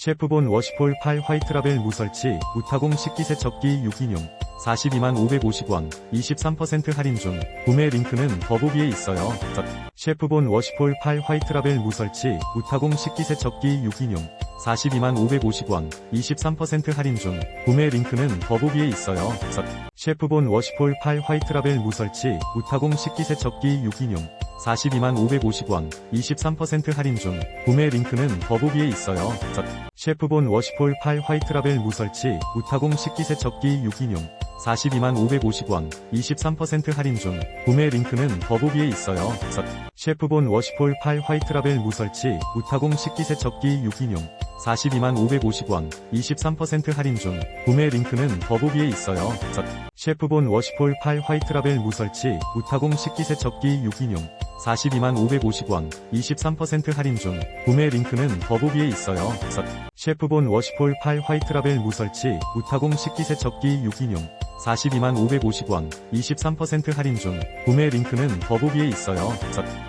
셰프본 워시폴 8 화이트라벨 무설치 우타공 식기세척기 유기용 42만 550원 23% 할인 중 구매 링크는 더보기에 있어요. 셰프본 워시폴 8 화이트라벨 무설치 우타공 식기세척기 유기용 42만 550원 23% 할인 중 구매 링크는 더보기에 있어요. 셰프본 워시폴 8 화이트라벨 무설치 우타공 식기세척기 유기용 42만 550원 23% 할인 중 구매 링크는 더보기에 있어요. 셰프본 워시폴 8 화이트라벨 무설치 우타공 식기세척기 유기용 42만 550원 23% 할인 중 구매 링크는 더보기에 있어요. 셰프본 워시폴 8 화이트라벨 무설치 우타공 식기세척기 유기용 42만 550원 23% 할인 중 구매 링크는 더보기에 있어요. 셰프본 워시폴 8 화이트라벨 무설치 우타공 식기세척기 유기용 42만 550원 23% 할인 중 구매 링크는 더보기에 있어요. 셰프본 워시폴 8 화이트라벨 무설치 우타공 식기세척기 유기용 42만 550원 23% 할인 중 구매 링크는 더보기에 있어요.